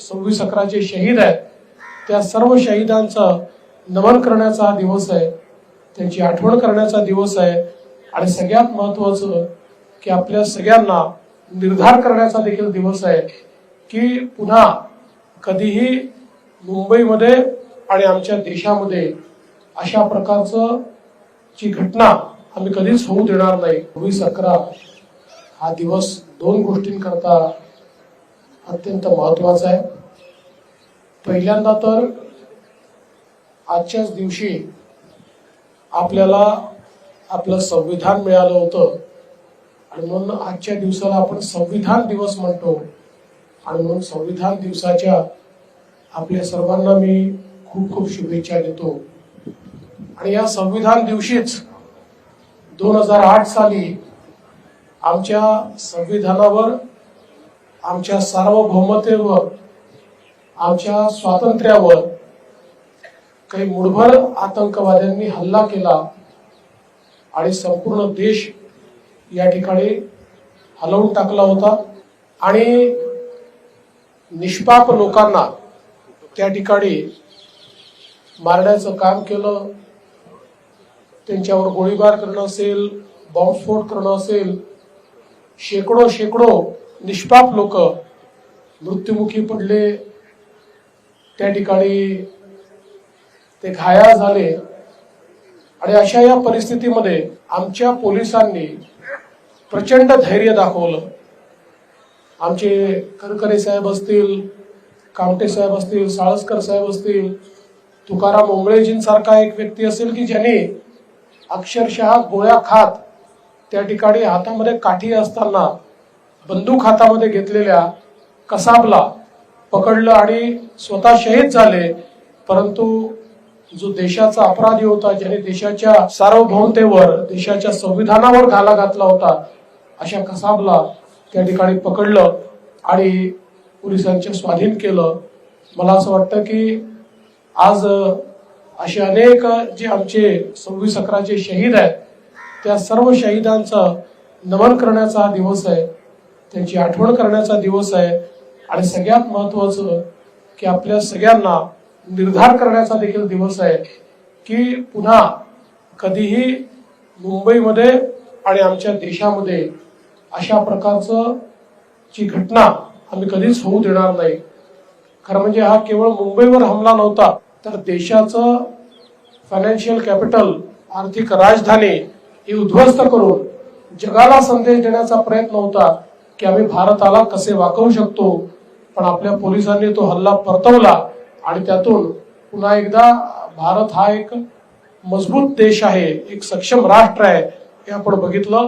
सव्वीस अकराचे शहीद आहेत. त्या सर्व शहीदांचं नमन करण्याचा हा दिवस आहे. त्यांची आठवण करण्याचा दिवस आहे. आणि सगळ्यात महत्वाचं की आपल्या सगळ्यांना निर्धार करण्याचा देखील दिवस आहे की पुन्हा कधीही मुंबईमध्ये आणि आमच्या देशामध्ये अशा प्रकारचं ची घटना आम्ही कधीच होऊ देणार नाही. सव्वीस अकरा हा दिवस दोन गोष्टींकरता अत्यंत महत्त्वाचा आहे. पहिल्यांदा तर आजच्याच दिवशी आपल्याला आपलं संविधान मिळालं होतं. आणि म्हणून आजच्या दिवसाला आपण संविधान दिवस म्हणतो. आणि म्हणून संविधान दिवसाच्या आपल्या सर्वांना मी खूप खूप शुभेच्छा देतो. आणि या संविधान दिवशीच दोन हजार आठ साली आमच्या संविधानावर आमच्या सार्वभौमतेवर आमच्या स्वातंत्र्यावर काही मुठभर आतंकवाद्यांनी हल्ला केला आणि संपूर्ण देश या ठिकाणी हलवून टाकला होता. आणि निष्पाप लोकांना त्या ठिकाणी मारण्याचं काम केलं. त्यांच्यावर गोळीबार करणं असेल बॉम्बस्फोट करणं असेल शेकडो शेकडो निष्पाप लोक मृत्युमुखी पडले. त्या ठिकाणी ते घायाळ झाले. आणि अशा या परिस्थितीमध्ये आमच्या पोलिसांनी प्रचंड धैर्य दाखवलं. आमचे करकरे साहेब असतील कामटे साहेब असतील साळसकर साहेब असतील तुकाराम ओंबळेजींसारखा एक व्यक्ती असेल की ज्यांनी अक्षरशः गोळ्या खात त्या ठिकाणी हातामध्ये काठी असताना बंदूक हातामध्ये घेतलेल्या कसाबला पकडलं आणि स्वतः शहीद झाले. परंतु जो देशाचा अपराधी होता ज्याने देशाच्या सार्वभौमतेवर देशाच्या संविधानावर घाला घातला होता अशा कसाबला त्या ठिकाणी पकडलं आणि पोलिसांचे स्वाधीन केलं. मला असं वाटतं की आज असे अनेक जे आमचे सव्वीस अकराचे शहीद आहेत त्या सर्व शहीदांचं नमन करण्याचा हा दिवस आहे. त्यांची आठवण करण्याचा दिवस आहे. आणि सगळ्यात महत्वाचं की आपल्या सगळ्यांना निर्धार करण्याचा देखील दिवस आहे की पुन्हा कधीही मुंबईमध्ये आणि आमच्या देशामध्ये अशा प्रकारचं ची घटना आम्ही कधीच होऊ देणार नाही. खरं म्हणजे हा केवळ मुंबईवर हमला नव्हता तर देशाचं फायनान्शियल कॅपिटल आर्थिक राजधानी ही उद्ध्वस्त करून जगाला संदेश देण्याचा प्रयत्न होता. की आम्ही भारताला कसे वाकवू शकतो पण आपल्या पोलिसांनी तो हल्ला परतवला आणि त्यातून पुन्हा एकदा भारत हा एक मजबूत देश आहे एक सक्षम राष्ट्र आहे हे आपण बघितलं.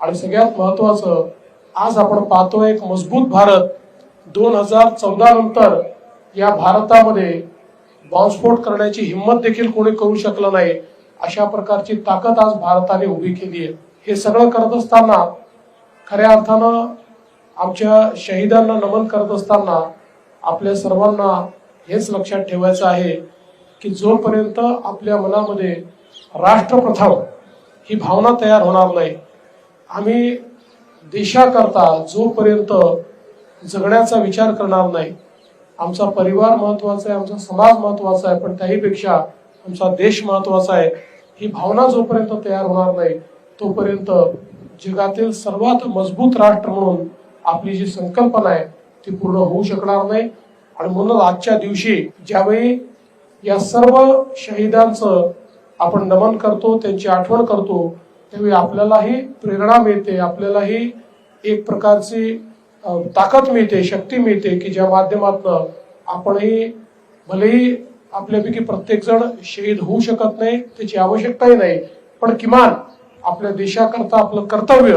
आणि सगळ्यात महत्वाचं आज आपण पाहतो एक मजबूत भारत. दोन हजार चौदा नंतर या भारतामध्ये बॉम्बस्फोट करण्याची हिंमत देखील कोणी करू शकलं नाही. अशा प्रकारची ताकद आज भारताने उभी केली आहे. हे सगळं करत असताना खऱ्या अर्थानं आमच्या शहीदांना नमन करत असताना आपल्या सर्वांना हेच लक्षात ठेवायचं आहे की जोपर्यंत आपल्या मनामध्ये राष्ट्रप्रथम ही भावना तयार होणार नाही आम्ही देशाकरता जोपर्यंत जगण्याचा विचार करणार नाही. आमचा परिवार महत्त्वाचा आहे आमचा समाज महत्त्वाचा आहे पण त्याहीपेक्षा आमचा देश महत्त्वाचा आहे ही भावना जोपर्यंत तयार होणार नाही तोपर्यंत जगातील सर्वात मजबूत राष्ट्र म्हणून आपली जी संकल्पना आहे ती पूर्ण होऊ शकणार नाही. आणि म्हणून आजच्या दिवशी ज्यावेळी या सर्व शहीदांचं आपण नमन करतो त्यांची आठवण करतो त्यावेळी आपल्यालाही प्रेरणा मिळते आपल्यालाही एक प्रकारची ताकद मिळते शक्ती मिळते की ज्या माध्यमातून आपणही भलेही आपल्यापैकी प्रत्येकजण शहीद होऊ शकत नाही त्याची आवश्यकताही नाही पण किमान आपल्या देशाकरता आपलं कर्तव्य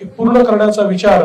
हे पूर्ण करण्याचा विचार